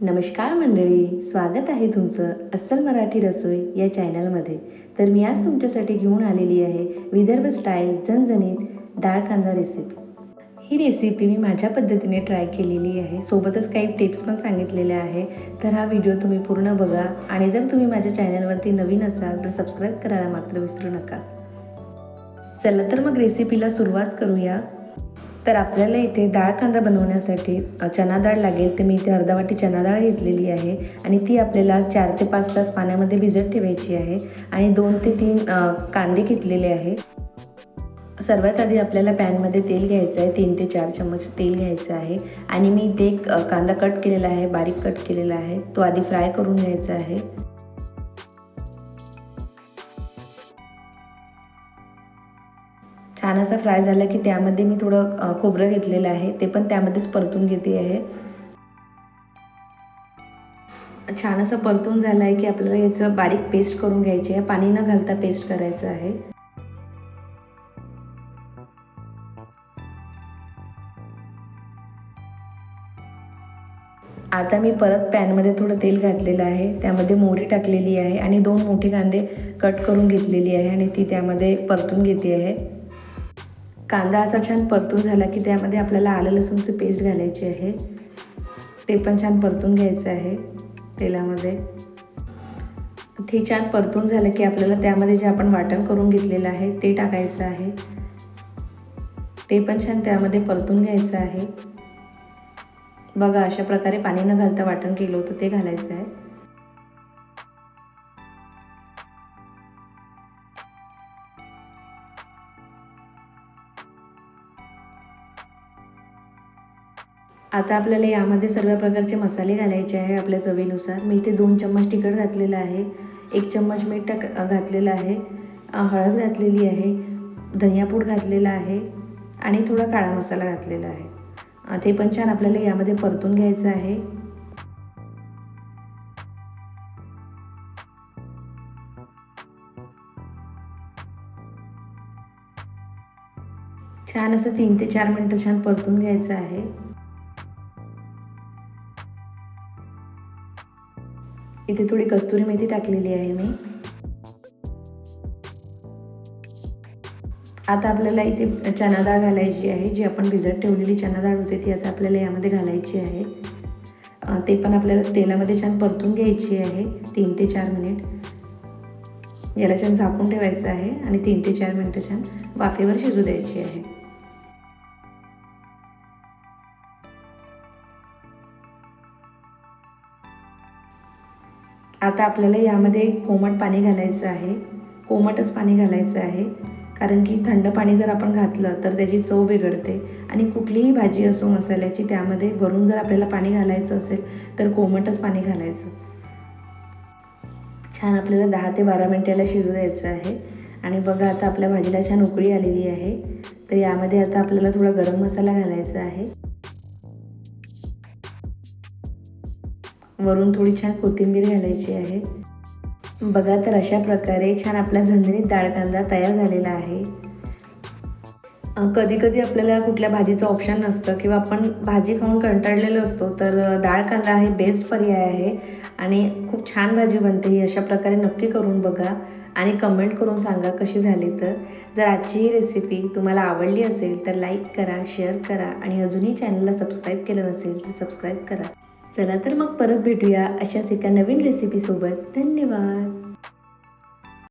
नमस्कार मंडळी स्वागत आहे तुमचं अस्सल मराठी रसोई या चॅनलमध्ये. तर मी आज तुमच्यासाठी घेऊन आलेली आहे विदर्भ स्टाईल झणझणीत डाळ कांदा रेसिपी ही रेसिपी मी माझ्या पद्धतीने ट्राय केलेली आहे. सोबतच काही टिप्स पण सांगितलेल्या आहे तर हा व्हिडिओ तुम्ही पूर्ण बघा आणि जर तुम्ही माझ्या चॅनलवरती नवीन असाल तर सबस्क्राईब करायला मात्र विसरू नका. चला तर मग रेसिपीला सुरुवात करूया. तर आपल्याला इथे डाळ कांदा बनवण्यासाठी चना डाळ लागेल. तर मी इथे अर्धा वाटी चना डाळ घेतलेली आहे आणि ती आपल्याला चार ते पाच तास पाण्यामध्ये भिजत ठेवायची आहे आणि दोन ते तीन कांदे घेतलेले आहे. सर्वात आधी आपल्याला पॅनमध्ये तेल घ्यायचं आहे तीन ते चार चम्मच तेल घ्यायचं आहे आणि मी इथे एक कांदा कट केलेला आहे बारीक कट केलेला आहे. तो आधी फ्राय करून घ्यायचा आहे. छान असं फ्राय झाला की त्यामध्ये मी थोडं खोबरं घेतलेलं आहे. ते पण त्यामध्येच परतून घेते आहे. छान असं परतून झालं आहे की आपल्याला याचं बारीक पेस्ट करून घ्यायची आहे. पाणी न घालता पेस्ट करायचं आहे. आता मी परत पॅनमध्ये थोडं तेल घातलेलं आहे. त्यामध्ये मोहरी टाकलेली आहे आणि दोन मोठे कांदे कट करून घेतलेली आहे आणि ती त्यामध्ये परतून घेते आहे. कांदा असा छान परतून झाला की त्यामध्ये आपल्याला आलं लसूणची पेस्ट घालायची आहे. ते पण छान परतून घ्यायचं आहे तेलामध्ये. ते छान परतून झालं की आपल्याला त्यामध्ये जे आपण वाटण करून घेतलेलं आहे ते टाकायचं आहे. ते पण छान त्यामध्ये परतून घ्यायचं आहे. बघा अशा प्रकारे पाणी न घालता वाटण केलं होतं ते घालायचं आहे. आता आपल्याला यामध्ये सर्व प्रकारचे मसाले घालायचे आहे आपल्या चवीनुसार. मी इथे दोन चम्मच तिखट घातलेलं आहे. एक चम्मच मीठ टाक घातलेलं आहे. हळद घातलेली आहे. धनियापूड घातलेला आहे. आणि थोडा काळा मसाला घातलेला आहे. ते पण छान आपल्याला यामध्ये परतून घ्यायचं आहे. छान असं तीन ते चार मिनटं छान परतून घ्यायचं आहे. इथे थोडी कस्तुरी मेथी टाकलेली आहे मी. आता आपल्याला इथे चना डाळ घालायची आहे जी आपण भिजत ठेवलेली चना डाळ होती ती आता आपल्याला यामध्ये घालायची आहे. ते पण आपल्याला तेलामध्ये छान परतून घ्यायची आहे तीन ते चार मिनिट. याला छान झाकून ठेवायचं आहे आणि तीन ते चार मिनटं छान वाफेवर शिजू द्यायची आहे. आता आपल्याला यामध्ये कोमट पाणी घालायचं आहे. कोमटच पाणी घालायचं आहे. कारण की थंड पाणी जर आपण घातलं तर त्याची चव बिघडते. आणि कुठलीही भाजी असो मसाल्याची त्यामध्ये वरून जर आपल्याला पाणी घालायचं असेल तर कोमटच पाणी घालायचं. छान आपल्याला दहा ते बारा मिनटाला शिजू द्यायचं आहे. आणि बघा आता आपल्या भाजीला छान उकळी आलेली आहे. तर यामध्ये आता आपल्याला थोडा गरम मसाला घालायचा आहे. वरून थोडी छान कोथिंबीर घालायची आहे. बघा तर अशा प्रकारे छान आपला झंझणीत डाळ कांदा तयार झालेला आहे. कधी कधी आपल्याला कुठल्या भाजीचं ऑप्शन नसतं किंवा आपण भाजी खाऊन कंटाळलेलो असतो तर डाळ कांदा हे बेस्ट पर्याय आहे. आणि खूप छान भाजी बनते ही अशा प्रकारे नक्की करून बघा. आणि कमेंट करून सांगा कशी झाली तर. जर आजची ही रेसिपी तुम्हाला आवडली असेल तर लाईक करा शेअर करा. आणि अजूनही चॅनलला सबस्क्राईब केलं नसेल तर सबस्क्राईब करा. चला तर मग परत भेटूया अशाच एका नवीन रेसिपीसोबत धन्यवाद.